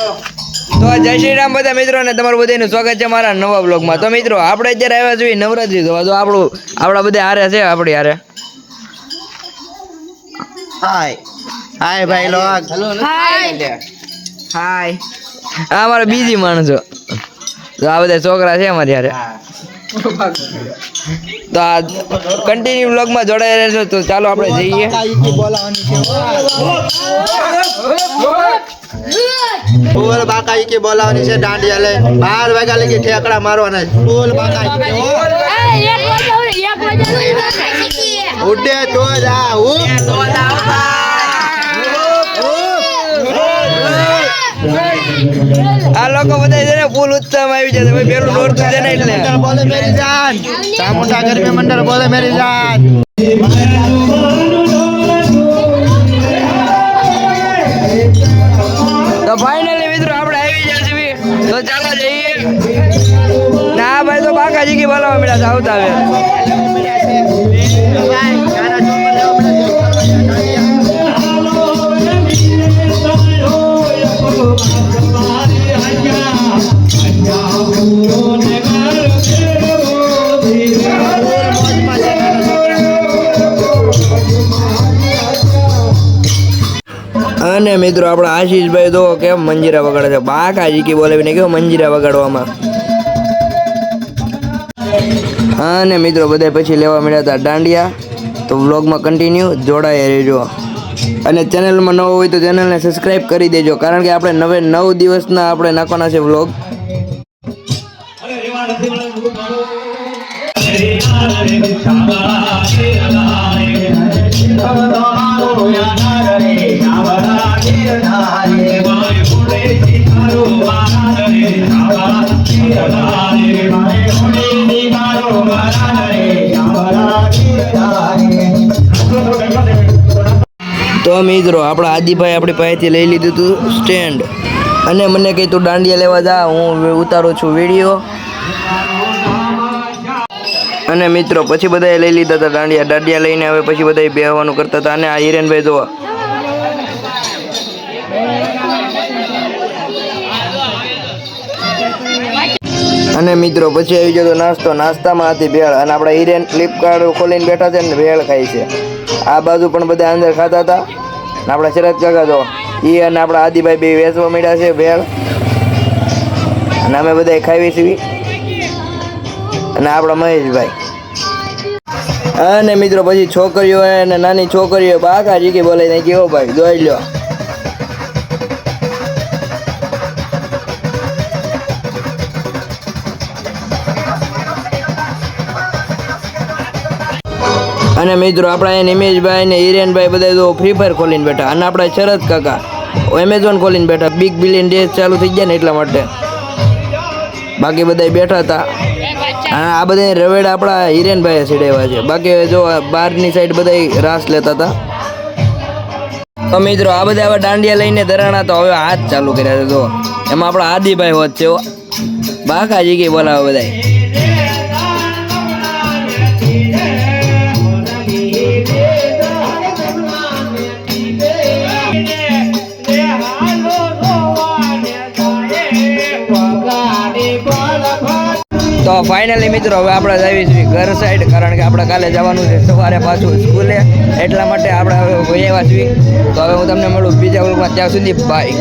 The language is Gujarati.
તો જય શ્રી રામ બધા મિત્રોને તમારું બધાનું સ્વાગત છે મારા નવા બ્લોગમાં તો મિત્રો આપણે અત્યારે આવ્યા છીએ નવરાત્રી જોવા. તો આપણું આપણા બધા હારે છે આપણી હારે. હાય. હાય ભાઈ લોગ હાય. આ અમારા બીજી માણસો. તો આ બધા છોકરા છે અમારી હારે. તો આ કન્ટિન્યુ બ્લોગમાં જોડાઈ રહેજો તો ચાલો આપણે જઈએ ફૂલ બાકાઈ કે બોલાવાની છે દાંડિયા લઈ બાર વાગ્યા લગી ઠેકડા મારવાના. ફૂલ બાકાઈ કે ઉડે તો જ આ. આ લોકો બધા છે ને ફૂલ ઉત્સાહમાં આવી જશે ભાઈ પેલું દોડતું છે ને એટલે. બોલે મેરી જાન. ચામુંડા ગરમી મંડળ બોલે મેરી જાન. તો ફાઇનલી મિત્રો આપણે આવી જશે તો ચાલો જઈએ. ના ભાઈ તો બાકાજી કી બોલાવા મળ્યા આવતા હવે. અને મિત્રો આપણા આશીષભાઈ તો કેમ મંજીરા વગાડે છે બાકાજી કી બોલાવીને કેવું મંજીરા વગાડવામાં અને મિત્રો બધા પછી લેવા મળ્યા હતા દાંડિયા તો વ્લોગમાં કન્ટિન્યુ જોડાયા રહેજો અને ચેનલમાં નવો હોય તો ચેનલને સબસ્ક્રાઇબ કરી દેજો કારણ કે આપણે નવે નવ દિવસના આપણે નાખવાના છે વ્લોગ તો મિત્રો, આપણા આદિભાઈ આપણી પાસેથી લઈ લીધું હતું સ્ટેન્ડ. અને મને કહી, તું દાંડિયા લેવા જા, હું ઉતારું છું વીડિયો. અને મિત્રો, પછી બધાએ લઈ લીધા હતા દાંડિયા. દાંડિયા લઈને હવે પછી બધાએ બેહવાનું કરતા હતા અને આ હિરેનભાઈ જોવા. અને મિત્રો, પછી આવી જતો નાસ્તો. નાસ્તામાં હતી ભેળ. અને આપણા હિરેન ફ્લિપકાર્ટ ખોલીને બેઠા છે ને, ભેળ ખાય છે. આ બાજુ પણ બધા અંદર ખાતા હતા. ને આપણા શરદ કાકા તો એ અને આપણા આદિભાઈ બે વેચવા મળ્યા છે ભેળ અને અમે બધા ખાવી છીએ. અને આપણા મહેશભાઈ. અને મિત્રો, પછી છોકરીઓ અને નાની છોકરીઓ બાકા જીકી બોલાઈને કેવો ભાઈ જોઈ લો અને મિત્રો, આપણા એ નિમેશભાઈ ને હિરેનભાઈ બધા તો ફ્રી ફાયર ખોલીને બેઠા. અને આપણા શરદ કાકા એમેઝોન ખોલીને બેઠા. બિગ બિલિયન ડે ચાલુ થઈ ગયા ને એટલા માટે. બાકી બધા બેઠા હતા. અને આ બધા રવેડ આપણા હિરેનભાઈએ સીડાવ્યા છે. બાકી જો બહારની સાઈડ બધા રાસ લેતા હતા. તો મિત્રો, આ બધા હવે દાંડિયા લઈને ધરાણા તો હવે હાથ ચાલુ કર્યા છે. જો, એમાં આપણા આદિભાઈ હોત છે બાકા કે બોલાવે બધા તો ફાઇનલી મિત્રો, હવે આપણે જઈએ છીએ ઘર સાઈડ કારણ કે આપણે કાલે જવાનું છે સવારે પાછું સ્કૂલે. એટલા માટે આપણે હવે વહી આવ્યા છીએ. તો હવે હું તમને મળું બીજા વર્ગમાં ત્યાં સુધી બાય